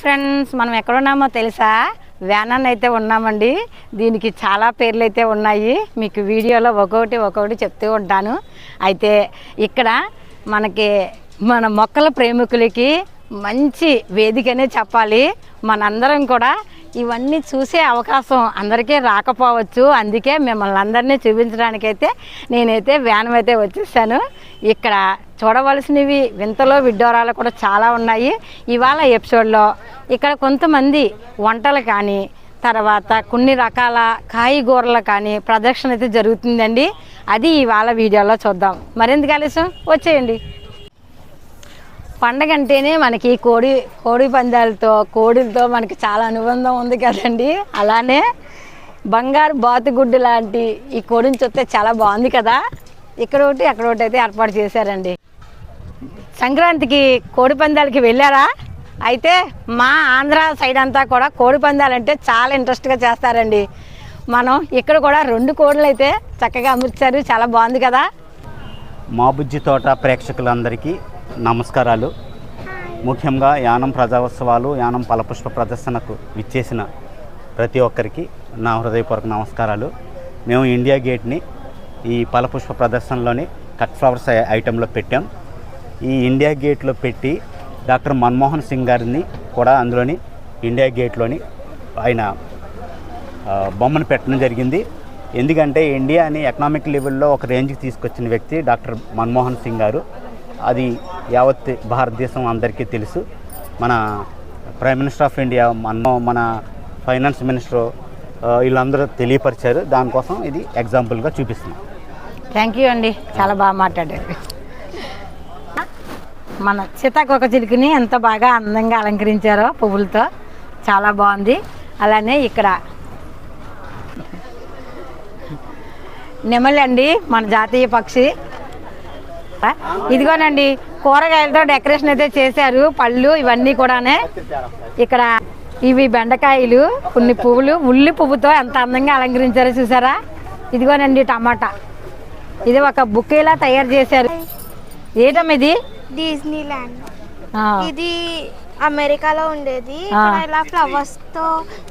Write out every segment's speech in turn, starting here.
Friends మనం ఎక్కడున్నామో తెలుసా? వ్యానాన్ని అయితే ఉన్నామండి. దీనికి చాలా పేర్లు అయితే ఉన్నాయి. మీకు వీడియోలో ఒక్కొక్కటి ఒక్కొక్కటి చెప్తూ ఉంటాను. అయితే ఇక్కడ మనకి మన మొక్కల ప్రేమికులకి మంచి వేదికనే చెప్పాలి. మనందరం కూడా ఇవన్నీ చూసే అవకాశం అందరికీ రాకపోవచ్చు. అందుకే మిమ్మల్ని అందరినీ చూపించడానికైతే నేనైతే వ్యానం అయితే వచ్చేసాను. ఇక్కడ చూడవలసినవి వింతలో విడ్డోరాలు కూడా చాలా ఉన్నాయి. ఇవాళ ఎపిసోడ్లో ఇక్కడ కొంతమంది వంటలు కానీ తర్వాత కొన్ని రకాల కాయగూరలు కానీ ప్రదర్శన అయితే జరుగుతుందండి. అది ఇవాళ వీడియోలో చూద్దాం. మరెందుకు ఆలస్యం? వచ్చేయండి. పండగ అంటేనే మనకి కోడి కోడి పందాలతో కోడిలతో మనకి చాలా అనుబంధం ఉంది కదండి. అలానే బంగారు బాతుగుడ్డు లాంటి ఈ కోడిని చూస్తే చాలా బాగుంది కదా. ఇక్కడ ఒకటి అక్కడ ఒకటి అయితే ఏర్పాటు చేశారండి. సంక్రాంతికి కోడి పందాలకి వెళ్ళారా? అయితే మా ఆంధ్ర సైడ్ అంతా కూడా కోడి పందాలంటే చాలా ఇంట్రెస్ట్గా చేస్తారండి. మనం ఇక్కడ కూడా రెండు కోళ్ళు అయితే చక్కగా అమర్చారు. చాలా బాగుంది కదా? మా బుజ్జి తోట ప్రేక్షకులందరికీ నమస్కారాలు. ముఖ్యంగా యానం ప్రజాోత్సవాలు యానం ఫలపుష్ప ప్రదర్శనకు విచ్చేసిన ప్రతి ఒక్కరికి నా హృదయపూర్వక నమస్కారాలు. మేము ఇండియా గేట్ని ఈ ఫలపుష్ప ప్రదర్శనలోని కట్ ఫ్లవర్స్ ఐటెంలో పెట్టాం. ఈ ఇండియా గేట్లో పెట్టి డాక్టర్ మన్మోహన్ సింగ్ గారిని కూడా అందులోని ఇండియా గేట్లోని ఆయన బొమ్మను పెట్టడం జరిగింది. ఎందుకంటే ఇండియాని ఎకనామిక్ లెవెల్లో ఒక రేంజ్కి తీసుకొచ్చిన వ్యక్తి డాక్టర్ మన్మోహన్ సింగ్ గారు. అది యావత్ భారతదేశం అందరికీ తెలుసు. మన ప్రైమ్ మినిస్టర్ ఆఫ్ ఇండియా మన్మో మన ఫైనాన్స్ మినిస్టర్ వీళ్ళందరూ తెలియపరిచారు. దానికోసం ఇది ఎగ్జాంపుల్గా చూపిస్తున్నాం. థ్యాంక్ యూ అండి. చాలా బాగా మాట్లాడారు. మన సీతాకోక చిలుకని ఎంత బాగా అందంగా అలంకరించారో పువ్వులతో. చాలా బాగుంది. అలానే ఇక్కడ నెమలండి అండి మన జాతీయ పక్షి. ఇదిగోనండి కూరగాయలతో డెకరేషన్ అయితే చేశారు. పళ్ళు ఇవన్నీ కూడానే. ఇక్కడ ఇవి బెండకాయలు కొన్ని పువ్వులు ఉల్లి పువ్వుతో ఎంత అందంగా అలంకరించారో చూసారా? ఇదిగోనండి టమాటా. ఇది ఒక బుక్కేలా తయారు చేశారు. ఏటమ్మ ఇది? డిజ్నీ ల్యాండ్ ఇది అమెరికాలో ఉండేది. ఇలా ఫ్లవర్స్తో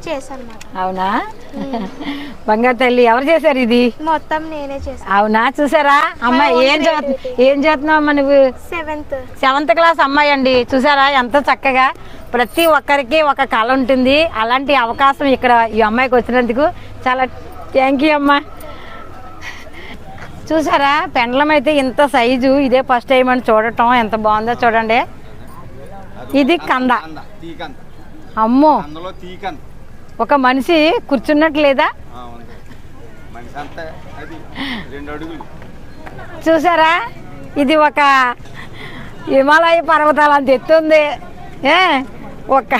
చేశానమాట అవునా? బంగారు తల్లి ఎవరు చేశారు ఇది? మొత్తం నేనే చేశాను అవునా? చూసారా? అమ్మాయి ఏం ఏం చదువుతున్నావు అమ్మ నువ్వు? సెవెంత్ సెవెంత్ క్లాస్ అమ్మాయి అండి. చూసారా? ఎంత చక్కగా. ప్రతి ఒక్కరికి ఒక కళ ఉంటుంది. అలాంటి అవకాశం ఇక్కడ ఈ అమ్మాయికి వచ్చినందుకు చాలా థ్యాంక్ యూ అమ్మా. చూసారా? పెండలం అయితే ఇంత సైజు. ఇదే ఫస్ట్ టైం అని చూడటం. ఎంత బాగుందో చూడండి. ఇది కంద. అమ్మో. ఒక మనిషి కూర్చున్నట్టు లేదా? చూసారా? ఇది ఒక హిమాలయ పర్వతాలు అంత ఎత్తుంది ఏ? ఒక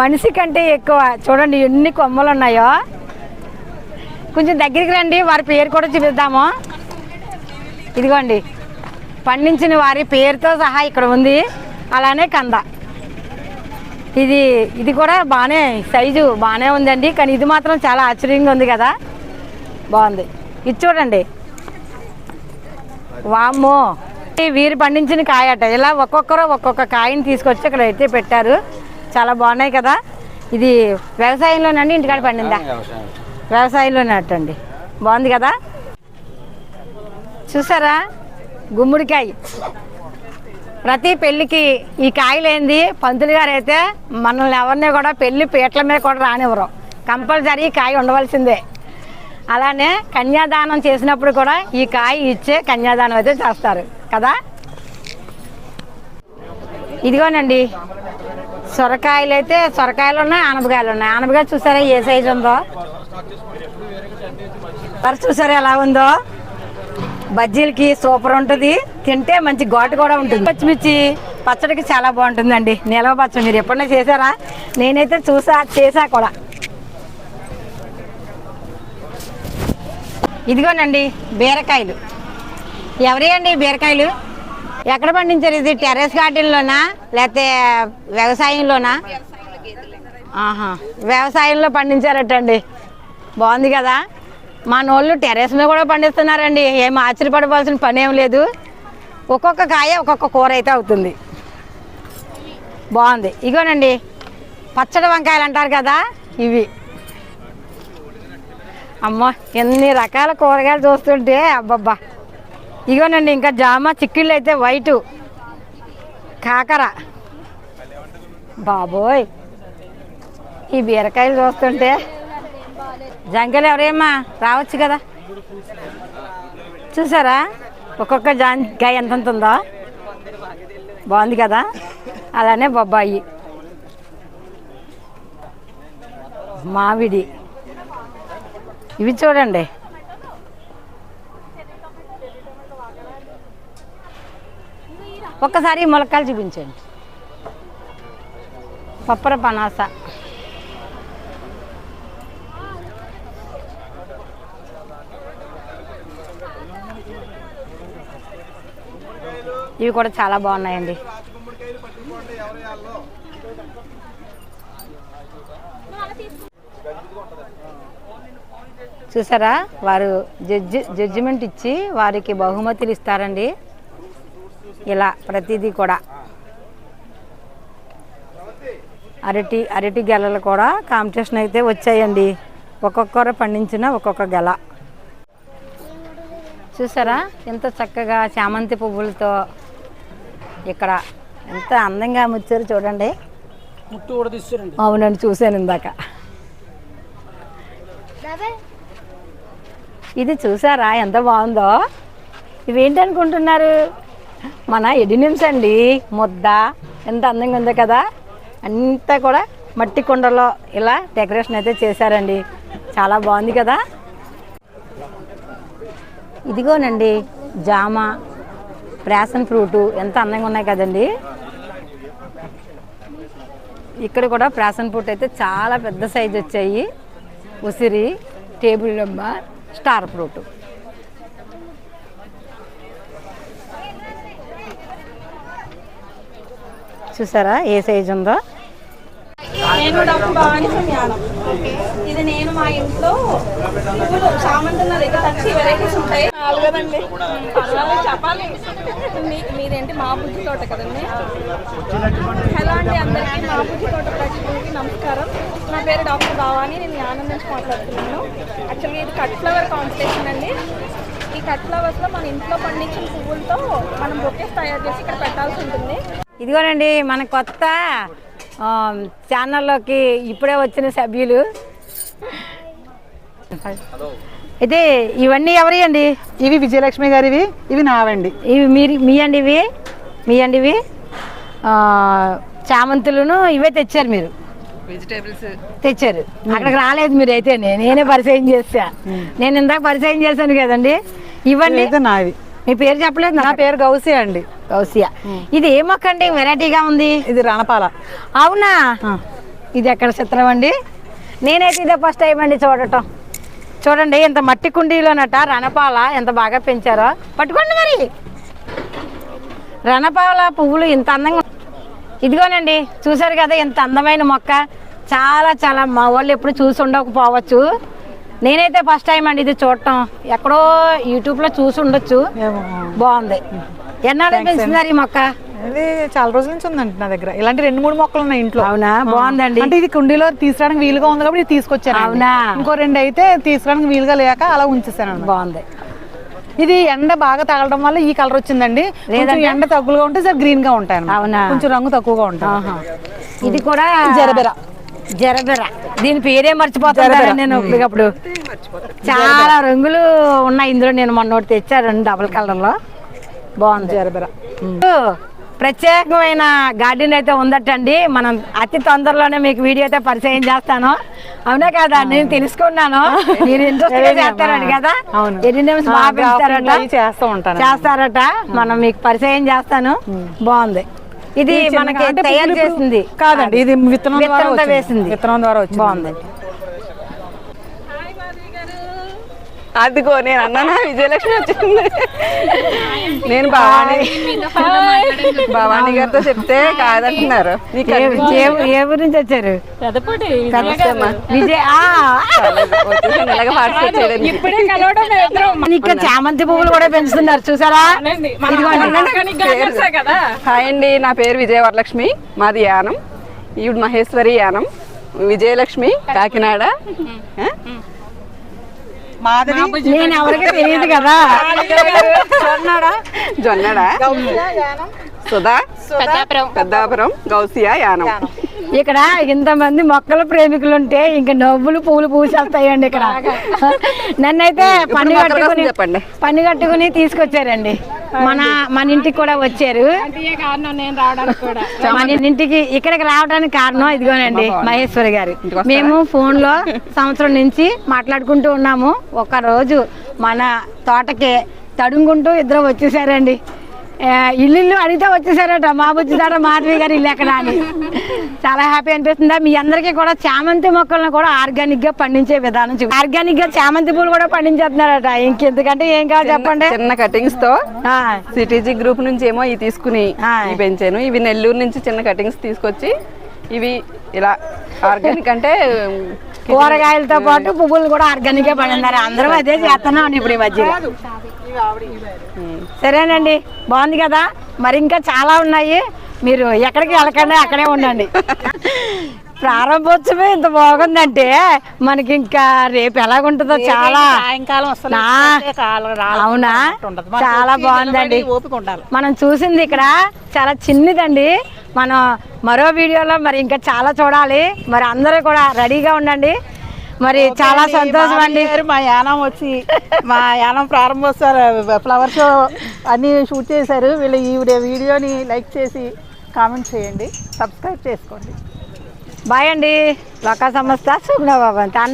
మనిషి కంటే ఎక్కువ. చూడండి ఎన్ని కొమ్మలు ఉన్నాయో. కొంచెం దగ్గరికి రండి. వారి పేరు కూడా చూపిద్దాము. ఇదిగోండి. పండించిన వారి పేరుతో సహా ఇక్కడ ఉంది. అలానే కంద. ఇది ఇది కూడా బాగానే సైజు బాగానే ఉందండి. కానీ ఇది మాత్రం చాలా ఆశ్చర్యంగా ఉంది కదా. బాగుంది. ఇది చూడండి. వామ్మో. ఈ వీరు పండించిన కాయట ఇలా ఒక్కొక్కరు ఒక్కొక్క కాయని తీసుకొచ్చి ఇక్కడ అయితే పెట్టారు. చాలా బాగున్నాయి కదా. ఇది వ్యవసాయంలోనండి? ఇంటికాడ పండిందా? వ్యవసాయం. వ్యవసాయంలోనే అట్టండి బాగుంది కదా? చూసారా? గుమ్మడికాయ. ప్రతి పెళ్ళికి ఈ కాయలేంది? పంతులు గారు అయితే మనల్ని ఎవరిని కూడా పెళ్ళి పీటల మీద కూడా రానివ్వరు. కంపల్సరీ కాయ ఉండవలసిందే. అలానే కన్యాదానం చేసినప్పుడు కూడా ఈ కాయ ఇచ్చే కన్యాదానం అయితే చేస్తారు. కదా? ఇదిగోనండి. సొరకాయలు అయితే సొరకాయలు ఉన్నాయి ఆనపకాయలు ఉన్నాయి ఆనపకాయ చూసారా ఏ సైజు ఉందో? మరి చూసారా ఎలా ఉందో? బజ్జీలకి సూపర్ ఉంటుంది. తింటే మంచి ఘాటు కూడా ఉంటుంది. పచ్చిమిర్చి పచ్చడికి చాలా బాగుంటుందండి. నిలవ పచ్చడి మీరు ఎప్పుడైనా చేశారా? నేనైతే చూసా చేసా కూడా. ఇదిగోనండి బీరకాయలు. ఎవరి అండి బీరకాయలు? ఎక్కడ పండించారు ఇది? టెర్రస్ గార్డెన్లోనా? లేకపోతే వ్యవసాయంలోనా? ఆహా వ్యవసాయంలో పండించారటండి. బాగుంది కదా? మా నోళ్ళు టెర్రస్ మీద కూడా పండిస్తున్నారండి. ఏం ఆశ్చర్యపడవలసిన పని ఏం లేదు. ఒక్కొక్క కాయ ఒక్కొక్క కూర అయితే అవుతుంది. బాగుంది. ఇగోనండి. పచ్చడి వంకాయలు అంటారు కదా ఇవి. అమ్మ ఎన్ని రకాల కూరగాయలు చూస్తుంటే అబ్బబ్బా. ఇగోనండి ఇంకా జామ చిక్కుళ్ళు అయితే వైటు. కాకర. బాబోయ్. ఈ బీరకాయలు చూస్తుంటే జంకలు ఎవరేమ్మా? రావచ్చు కదా. చూసారా? ఒక్కొక్క జాంకాయ ఎంతంత ఉందో బాగుంది కదా? అలానే బొబ్బాయి. మామిడి ఇవి చూడండి. ఒక్కసారి మొలకాలు చూపించండి. పప్పర పనాస. ఇవి కూడా చాలా బాగున్నాయండి. చూసారా? వారు జడ్జి జడ్జిమెంట్ ఇచ్చి వారికి బహుమతులు ఇస్తారండి. ఇలా ప్రతిదీ కూడా. అరటి అరటి గెలలు కూడా కాంపిటీషన్ అయితే వచ్చాయండి. ఒక్కొక్కరు పండించిన ఒక్కొక్క గెల. చూసారా? ఎంత చక్కగా చామంతి పువ్వులతో ఇక్కడ ఎంత అందంగా ముచ్చారు చూడండి. ముట్టు కూడా తీస్తారండి అవునండి చూశాను ఇందాక. ఇది చూసారా ఎంత బాగుందో? ఇవేంటి అనుకుంటున్నారు మన ఎడినిమ్స్ అండి ముద్ద ఎంత అందంగా ఉందో కదా? అంతా కూడా మట్టి కుండలో ఇలా డెకరేషన్ అయితే చేశారండి. చాలా బాగుంది కదా? ఇదిగోనండి జామ ప్యాషన్ ఫ్రూటు ఎంత అందంగా ఉన్నాయి కదండి. ఇక్కడ కూడా ప్యాషన్ ఫ్రూట్ అయితే చాలా పెద్ద సైజు వచ్చాయి. ఉసిరి టేబుల్ నెంబర్ స్టార్ ఫ్రూట్ చూసారా ఏ సైజు ఉందో? ఇది నేను మా ఇంట్లో పువ్వులు చామంతి నా దగ్గర వచ్చి వెరైటీస్ ఉంటాయి. పర్వాలేదు చెప్పాలి. మీ- మీదేంటి మా బుద్ధి తోట కదండి. హలో అండి అందరికీ మా బుద్ధి తోట ప్రేక్షకులకి నమస్కారం. నా పేరు డాక్టర్ భవానీ నేను యానం నుంచి మాట్లాడుతున్నాను. యాక్చువల్గా ఇది కట్ ఫ్లవర్ కాంపిటీషన్ అండి. ఈ కట్ ఫ్లవర్స్లో మన ఇంట్లో పండించిన పువ్వులతో మనం బొకేస్ తయారు చేసి ఇక్కడ పెట్టాల్సి ఉంటుంది. ఇదిగోనండి మన కొత్త ఛానల్లోకి ఇప్పుడే వచ్చిన సభ్యులు. అయితే ఇవన్నీ ఎవరి అండి ఇవి విజయలక్ష్మి గారివి ఇవి నావండి. ఇవి మీరు మీ అండి ఇవి? మీ అండి ఇవి? ఆ, చామంతులను ఇవే తెచ్చారు మీరు. వెజిటేబుల్స్ తెచ్చారు. అక్కడికి రాలేదు మీరు అయితే నేనే పరిచయం చేశా. నేను ఇందాక పరిచయం చేశాను కదండి. అయితే నావి. మీ పేరు చెప్పలేదు నా పేరు గౌసి అండి. కౌసియా ఇది ఏ మొక్క అండి వెరైటీగా ఉంది? ఇది రణపాల. అవునా? ఇది ఎక్కడ చిత్రం అండి? నేనైతే ఇదే ఫస్ట్ టైం అండి చూడటం. చూడండి ఇంత మట్టి కుండీలోనట రణపాల ఎంత బాగా పెంచారో. పట్టుకోండి మరి. రణపాల పువ్వులు ఇంత అందంగా ఇదిగోనండి చూసారు కదా ఇంత అందమైన మొక్క. చాలా చాలా మా వాళ్ళు ఎప్పుడు చూసి ఉండకపోవచ్చు. నేనైతే ఫస్ట్ టైం అండి ఇది చూడటం ఎక్కడో యూట్యూబ్లో చూసి ఉండొచ్చు. బాగుంది ఎన్నాళ్ళు పెంచుతున్నారు ఈ మొక్క ఇది చాలా రోజుల నుంచి ఉందండి నా దగ్గర ఇలాంటి రెండు మూడు మొక్కలు ఉన్నాయి ఇంట్లో అవునా బాగుందండి అంటే ఇది కుండీలో తీసుకురావడానికి వీలుగా ఉంది కాబట్టి తీసుకొచ్చాను అవునా? ఇంకో రెండు అయితే తీసుకురావడానికి వీలుగా లేక అలా ఉంచేసాను. బాగుంది ఇది ఎండ బాగా తగలడం వల్ల ఈ కలర్ వచ్చిందండి? ఎండ తక్కువగా ఉంటే సరే గ్రీన్గా ఉంటాయి. అవునా? కొంచెం రంగు తక్కువగా ఉంటాయి. ఇది కూడా జరబెర. జరబెర దీని పేరే మర్చిపోతాను. నేను ఇప్పటికప్పుడు చాలా రంగులు ఉన్నాయి ఇందులో నేను మొన్న ఒకటి తెచ్చాను డబుల్ కలర్లో బాగుంది జరబెర ప్రత్యేకమైన గార్డెన్ అయితే ఉందటండి. మనం అతి తొందరలోనే మీకు వీడియో అయితే పరిచయం చేస్తాను. అవునా కదా? నేను తెలుసుకున్నాను. మీరు ఇంట్రెస్ట్ చేస్తారని కదా. ఎన్ని నిమిషం బాగా grafting పెంచుతారట? అవి చేస్తూ ఉంటాను. చేస్తారట. మనం మీకు పరిచయం చేస్తాను. బాగుంది. ఇది మనకి తయారు చేసింది. కాదండి ఇది విత్తనం ద్వారా. వేసింది. విత్తనం ద్వారా వచ్చింది. బాగుంది అదిగో నేను అన్నానా? విజయలక్ష్మి వచ్చింది. నేను భవానీ భవానీ గారితో చెప్తే కాదంటున్నారు. నీకు ఏ- ఊరి నుంచి వచ్చారు? ఇక్కడ చామంతి పువ్వులు కూడా పెంచుతున్నారు చూసారా? హాయ్ అండి నా పేరు విజయ వరలక్ష్మి మాది యానం. ఈవిడ మహేశ్వరి యానం. విజయలక్ష్మి కాకినాడ. ఆ? నేను ఎవరికి తెలియదు కదా. జొన్నడ? సుధా? పెద్దాపురం గౌసియా యానం. ఇక్కడ ఇంతమంది మొక్కల ప్రేమికులు ఉంటే ఇంకా నవ్వులు పూలు పూసేస్తాయండి ఇక్కడ. నన్నైతే పని కట్టుకుని చెప్పండి. పని కట్టుకుని తీసుకొచ్చారండి. మన మన ఇంటికి కూడా వచ్చారు. మన ఇంటికి ఇక్కడికి రావడానికి కారణం ఇదిగోనండి మహేశ్వరి గారు? మేము ఫోన్లో సంవత్సరం నుంచి మాట్లాడుకుంటూ ఉన్నాము. ఒక రోజు మన తోటకి తడుముకుంటూ ఇద్దరు వచ్చేసారండి. ఇల్లు ఇల్లు అడిగితే వచ్చేసారట మా బుజ్జి దాట మాధవి గారు ఇల్లు ఎక్కడ అని. చాలా హ్యాపీ అనిపిస్తుందా? మీ అందరికీ కూడా చామంతి మొక్కలను కూడా ఆర్గానిక్గా పండించే విధానం చూపి ఆర్గానిక్గా చామంతి పూలు కూడా పండించేస్తున్నారట. ఇంకెందుకంటే ఏం కావాలి చెప్పండి? చిన్న కటింగ్స్తో సిటీజీ గ్రూప్ నుంచి ఏమో ఇవి తీసుకుని పెంచాను. ఇవి నెల్లూరు నుంచి చిన్న కటింగ్స్ తీసుకొచ్చి ఇవి ఇలా ఆర్గానిక్ అంటే కూరగాయలతో పాటు పువ్వులు కూడా ఆర్గానిక్గా పండినారు అందరం అదే చేస్తున్నాం ఇప్పుడు ఈ మధ్యలో. సరేనండి బాగుంది కదా? మరి ఇంకా చాలా ఉన్నాయి. మీరు ఎక్కడికి వెళ్ళకండి అక్కడే ఉండండి. ప్రారంభోత్సవం ఇంత బాగుందంటే మనకి ఇంకా రేపు ఎలాగుంటుందో చాలా. సాయంకాలం అవునా? చాలా బాగుందండి. మనం చూసింది ఇక్కడ చాలా చిన్నదండి. మనం మరో వీడియోలో మరి ఇంకా చాలా చూడాలి. మరి అందరూ కూడా రెడీగా ఉండండి. మరి చాలా సంతోషం అండి. మా యానం వచ్చి మా యానం ప్రారంభోత్సవ ఫ్లవర్ షో అన్ని షూట్ చేశారు. వీళ్ళు ఈ వీడియోని లైక్ చేసి కామెంట్ చేయండి. సబ్స్క్రైబ్ చేసుకోండి. బాయ్ అండి. లోకా సంస్థ సుగుణ బాబు తాండ